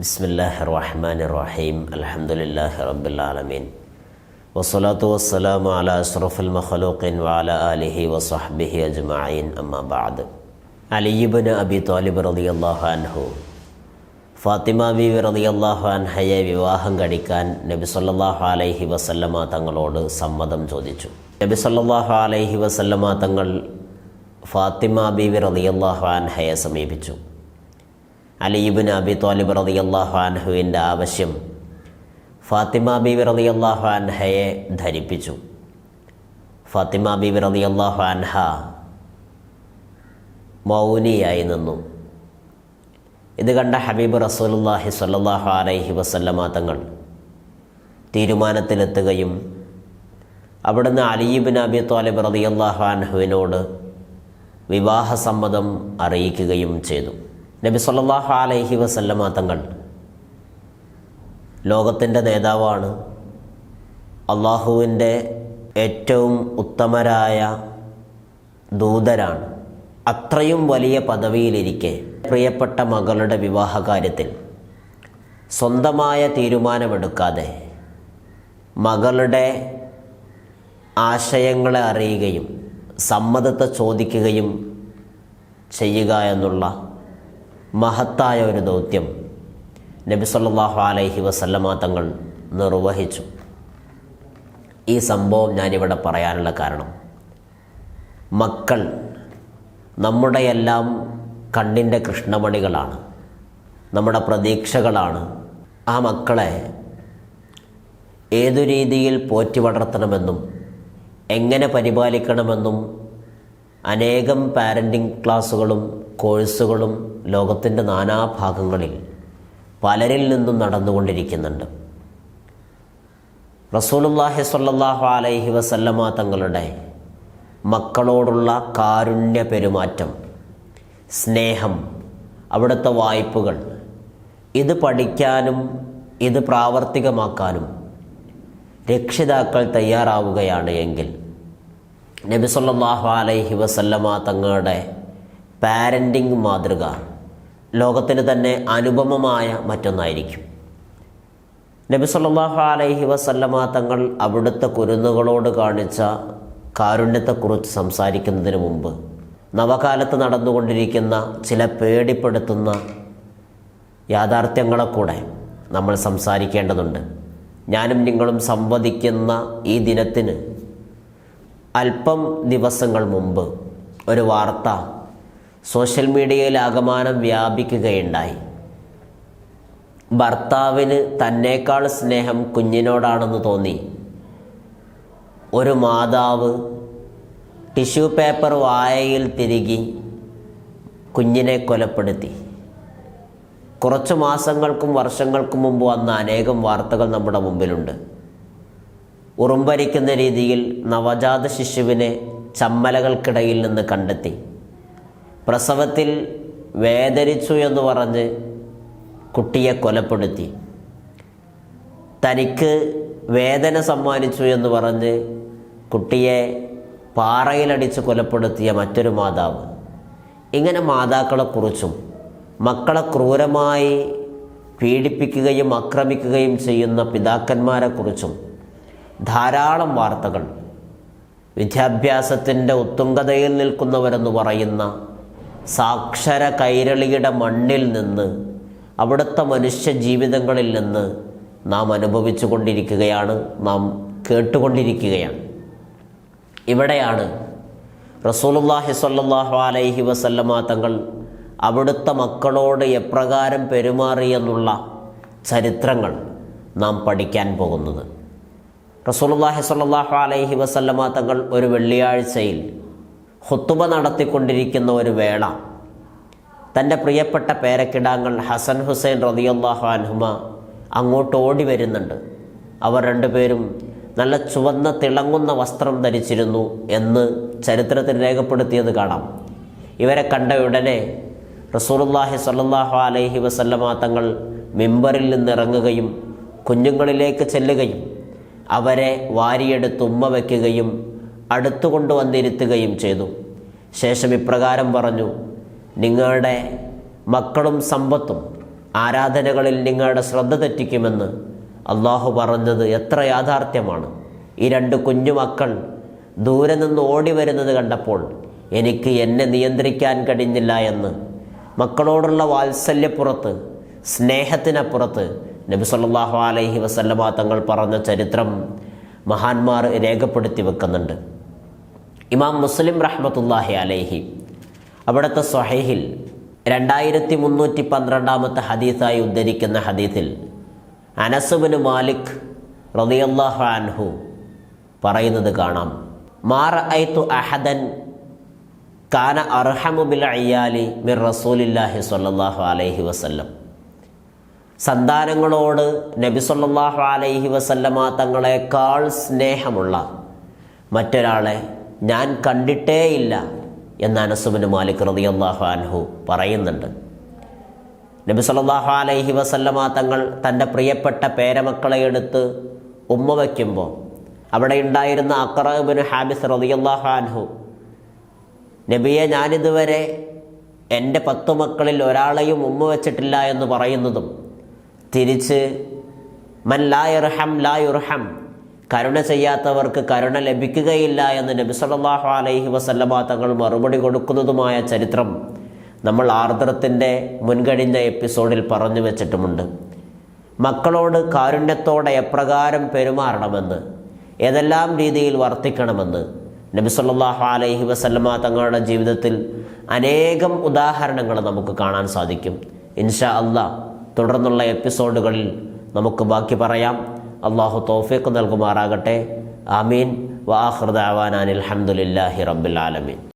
ബിസ്മില്ലാഹ് റഹ്മാൻ റഹീം അലഹമുല്ലാഹ് റബ്ബുലാലമീൻ വസ്സലാത്തു വസ്സലാം അല അഷ്റഫുൽ മഖലൂഖിൻ വാല അലിഹി വസ്ഹബിഹി അജ്മീൻ അമ്മാബാദ് അലിബിന് അബി താലിബ് റതി അള്ളാഹാൻഹു ഫാത്തിമ ബീവി റതി അള്ളാഹാൻഹയെ വിവാഹം കഴിക്കാൻ നബി സല്ലാഹു അലൈഹി വസല്ലമ തങ്ങളോട് സമ്മതം ചോദിച്ചു. നബി സല്ലാഹു അലൈഹി വസല്ലമ തങ്ങൾ ഫാത്തിമ ബീവി റതി അള്ളാഹാൻഹയെ സമീപിച്ചു. അലിയിബിൻ അബി തോലിബ് റളിയല്ലാഹു അൻഹുവിന്റെ ആവശ്യം ഫാത്തിമ ബീവി റളിയല്ലാഹു അൻഹയെ ധരിപ്പിച്ചു. ഫാത്തിമ ബീവി റളിയല്ലാഹു അൻഹ മൗനിയായി നിന്നു. ഇത് കണ്ട ഹബീബ് റസൂലുള്ളാഹി സ്വല്ലല്ലാഹു അലൈഹി വസല്ലമ തങ്ങൾ തീരുമാനത്തിലെത്തുകയും അവിടുന്ന് അലിയിബിൻ അബി തോലിബ് റളിയല്ലാഹു അൻഹുവിനോട് വിവാഹസമ്മതം അറിയിക്കുകയും ചെയ്തു. നബി സല്ലല്ലാഹു അലൈഹി വസല്ലമ തങ്ങൾ ലോകത്തിന്റെ നേതാവാണ്. അള്ളാഹുവിന്റെ ഏറ്റവും ഉത്തമരായ ദൂതരാണ്. അത്രയും വലിയ പദവിയിലിരിക്കെ പ്രിയപ്പെട്ട മകളുടെ വിവാഹ കാര്യത്തിൽ സ്വന്തമായ തീരുമാനമെടുക്കാതെ മകളുടെ ആശയങ്ങളെ അറിയുകയും സമ്മതത്തെ ചോദിക്കുകയും ചെയ്യുക എന്നുള്ള മഹത്തായ ഒരു ദൗത്യം നബി സല്ലാഹു അലൈഹി വസല്ലമ തങ്ങൾ നിർവഹിച്ചു. ഈ സംഭവം ഞാനിവിടെ പറയാനുള്ള കാരണം മക്കൾ നമ്മുടെയെല്ലാം കണ്ണിന്റെ കൃഷ്ണമണികളാണ് നമ്മുടെ പ്രതീക്ഷകളാണ്. ആ മക്കളെ ഏതു രീതിയിൽ പോറ്റി വളർത്തണമെന്നും എങ്ങനെ പരിപാലിക്കണമെന്നും അനേകം പാരന്റിങ് ക്ലാസ്സുകളും കോഴ്സുകളും ലോകത്തിന്റെ നാനാഭാഗങ്ങളിൽ പലരിൽ നിന്നും നടന്നുകൊണ്ടിരിക്കുന്നുണ്ട്. റസൂലുല്ലാഹി സ്വല്ലല്ലാഹു അലൈഹി വസല്ലമ തങ്ങളുടെ മക്കളോടുള്ള കാരുണ്യ പെരുമാറ്റം സ്നേഹം അവിടുത്തെ വായ്പകൾ ഇത് പഠിക്കാനും ഇത് പ്രാവർത്തികമാക്കാനും രക്ഷിതാക്കൾ തയ്യാറാവുകയാണ് എങ്കിൽ നബി സല്ലല്ലാഹു അലൈഹി വസല്ലമ തങ്ങളുടെ പാരന്റിങ് മാതൃക ലോകത്തിന് തന്നെ അനുപമമായ മറ്റൊന്നായിരിക്കും. നബി സല്ലല്ലാഹു അലൈഹി വസല്ലമ തങ്ങൾ അവിടുത്തെ കുരുന്നുകളോട് കാണിച്ച കാരുണ്യത്തെക്കുറിച്ച് സംസാരിക്കുന്നതിന് മുമ്പ് നവകാലത്ത് നടന്നുകൊണ്ടിരിക്കുന്ന ചില പേടിപ്പെടുത്തുന്ന യാഥാർത്ഥ്യങ്ങളെ കൂടെ നമ്മൾ സംസാരിക്കേണ്ടതുണ്ട്. ഞാനും നിങ്ങളും സംവദിക്കുന്ന ഈ ദിനത്തിന് അല്പം ദിവസങ്ങൾ മുമ്പ് ഒരു വാർത്ത സോഷ്യൽ മീഡിയയിൽ ആകമാനം വ്യാപിക്കുകയുണ്ടായി. ഭർത്താവിന് തന്നേക്കാൾ സ്നേഹം കുഞ്ഞിനോടാണെന്ന് തോന്നി. ഒരു മാതാവ് ടിഷ്യൂ പേപ്പർ വായയിൽ തിരികി കുഞ്ഞിനെ കൊലപ്പെടുത്തി. കുറച്ച് മാസങ്ങൾക്കും വർഷങ്ങൾക്കും മുമ്പ് വന്ന അനേകം വാർത്തകൾ നമ്മുടെ മുമ്പിലുണ്ട്. ഉറുമ്പരിക്കുന്ന രീതിയിൽ നവജാത ശിശുവിനെ ചമ്മലകൾക്കിടയിൽ നിന്ന് കണ്ടെത്തി. പ്രസവത്തിൽ വേദനിച്ചു എന്ന് പറഞ്ഞ് കുട്ടിയെ കൊലപ്പെടുത്തി. തനിക്ക് വേദന സമ്മാനിച്ചു എന്ന് പറഞ്ഞ് കുട്ടിയെ പാറയിലടിച്ച് കൊലപ്പെടുത്തിയ മറ്റൊരു മാതാവ്. ഇങ്ങനെ മാതാക്കളെക്കുറിച്ചും മക്കളെ ക്രൂരമായി പീഡിപ്പിക്കുകയും ആക്രമിക്കുകയും ചെയ്യുന്ന പിതാക്കന്മാരെക്കുറിച്ചും ധാരാളം വാർത്തകൾ. വിദ്യാഭ്യാസത്തിന്റെ ഉത്തുംഗതയിൽ നിൽക്കുന്നവരെന്ന് പറയുന്ന സാക്ഷര കൈരളിയുടെ മണ്ണിൽ നിന്ന് അവിടുത്തെ മനുഷ്യ ജീവിതങ്ങളിൽ നിന്ന് നാം അനുഭവിച്ചു കൊണ്ടിരിക്കുകയാണ് നാം കേട്ടുകൊണ്ടിരിക്കുകയാണ്. ഇവിടെയാണ് റസൂലുല്ലാഹി സ്വല്ലാഹു അലൈഹി വസല്ലമ തങ്ങൾ അവിടുത്തെ മക്കളോട് എപ്രകാരം പെരുമാറിയെന്നുള്ള ചരിത്രങ്ങൾ നാം പഠിക്കാൻ പോകുന്നത്. റസൂലുല്ലാഹി സ്വല്ലല്ലാഹു അലൈഹി വസല്ലമ തങ്ങൾ ഒരു വെള്ളിയാഴ്ചയിൽ ഹുത്തുബ നടത്തിക്കൊണ്ടിരിക്കുന്ന ഒരു വേള. തന്റെ പ്രിയപ്പെട്ട പേരക്കിടാങ്ങൾ ഹസൻ ഹുസൈൻ റളിയല്ലാഹു അൻഹുമ അങ്ങോട്ട് ഓടി വരുന്നുണ്ട്. അവർ രണ്ടുപേരും നല്ല ചുവന്ന തിളങ്ങുന്ന വസ്ത്രം ധരിച്ചിരുന്നു എന്ന് ചരിത്രത്തിൽ രേഖപ്പെടുത്തിയത് കാണാം. ഇവരെ കണ്ട ഉടനെ റസൂലുള്ളാഹി സ്വല്ലല്ലാഹു അലൈഹി വസല്ലമ തങ്ങൾ മിമ്പറിൽ നിന്നിറങ്ങുകയും കുഞ്ഞുങ്ങളിലേക്ക് ചെല്ലുകയും അവരെ വാരിയെടുത്ത് ഉമ്മ വയ്ക്കുകയും അടുത്തു കൊണ്ടുവന്നിരുത്തുകയും ചെയ്തു. ശേഷം ഇപ്രകാരം പറഞ്ഞു നിങ്ങളുടെ മക്കളും സമ്പത്തും ആരാധനകളിൽ നിങ്ങളുടെ ശ്രദ്ധ തെറ്റിക്കുമെന്ന് അള്ളാഹു പറഞ്ഞത് എത്ര യാഥാർത്ഥ്യമാണ്. ഈ രണ്ട് കുഞ്ഞു മക്കൾ ദൂരെ നിന്ന് ഓടി വരുന്നത് കണ്ടപ്പോൾ എനിക്ക് എന്നെ നിയന്ത്രിക്കാൻ കഴിഞ്ഞില്ല എന്ന്. മക്കളോടുള്ള വാത്സല്യപ്പുറത്ത് സ്നേഹത്തിനപ്പുറത്ത് നബി സല്ലാഹു അലൈഹി വസല്ലമ തങ്ങൾ പറഞ്ഞ ചരിത്രം മഹാന്മാർ രേഖപ്പെടുത്തി വെക്കുന്നുണ്ട്. ഇമാം മുസ്ലിം റഹ്മത്തുല്ലാഹി അലൈഹി അവിടുത്തെ സ്വഹേഹിൽ രണ്ടായിരത്തി മുന്നൂറ്റി പന്ത്രണ്ടാമത്തെ ഹദീസായി ഉദ്ധരിക്കുന്ന ഹദീസിൽ അനസുബിന് മാലിക് റളിയല്ലാഹു അൻഹു പറയുന്നത് കാണാം. മാർ ഐത്തു അഹദൻ കാന അർഹമു ബിൽ അയ്യാലി മിർ റസൂലില്ലാഹി സ്വല്ലല്ലാഹു അലൈഹി വസല്ലം. സന്താനങ്ങളോട് നബി സല്ലല്ലാഹു അലൈഹി വസല്ലമ തങ്ങളെക്കാൾ സ്നേഹമുള്ള മറ്റൊരാളെ ഞാൻ കണ്ടിട്ടേയില്ല എന്ന് അനസുബിന് മാലിക് റളിയല്ലാഹു അൻഹു പറയുന്നുണ്ട്. നബി സല്ലാഹു അലൈഹി വസല്ലമ തങ്ങൾ തന്റെ പ്രിയപ്പെട്ട പേരമക്കളെ എടുത്ത് ഉമ്മ വയ്ക്കുമ്പോൾ അവിടെ ഉണ്ടായിരുന്ന അക്രബിന് ഹാബിസ് റളിയല്ലാഹു അൻഹു നബിയെ ഞാനിതുവരെ എന്റെ പത്തു മക്കളിൽ ഒരാളെയും ഉമ്മ വെച്ചിട്ടില്ല എന്ന് പറയുന്നതും തിരിച്ച് മൻ ലായുർഹം ലായുർഹം കരുണ ചെയ്യാത്തവർക്ക് കരുണ ലഭിക്കുകയില്ല എന്ന് നബി സല്ലല്ലാഹു അലൈഹി വസല്ലമ തങ്ങൾ മറുപടി കൊടുക്കുന്നതുമായ ചരിത്രം നമ്മൾ ആർദ്രത്തിന്റെ മുൻകഴിഞ്ഞ എപ്പിസോഡിൽ പറഞ്ഞു വെച്ചിട്ടുമുണ്ട്. മക്കളോട് കാരുണ്യത്തോടെ എപ്രകാരം പെരുമാറണമെന്ന് ഏതെല്ലാം രീതിയിൽ വർത്തിക്കണമെന്ന് നബി സല്ലല്ലാഹു അലൈഹി വസല്ലമ തങ്ങളുടെ ജീവിതത്തിൽ അനേകം ഉദാഹരണങ്ങൾ നമുക്ക് കാണാൻ സാധിക്കും. ഇൻഷാ അള്ളാഹ് തുടർന്നുള്ള എപ്പിസോഡുകളിൽ നമുക്ക് ബാക്കി പറയാം. അള്ളാഹു തോഫീക്ക് നൽകുമാറാകട്ടെ. ആമീൻ. വാഹൃദാവാനാൻ അലഹമുല്ലാഹി റബ്ബുൽ ആലമീൻ.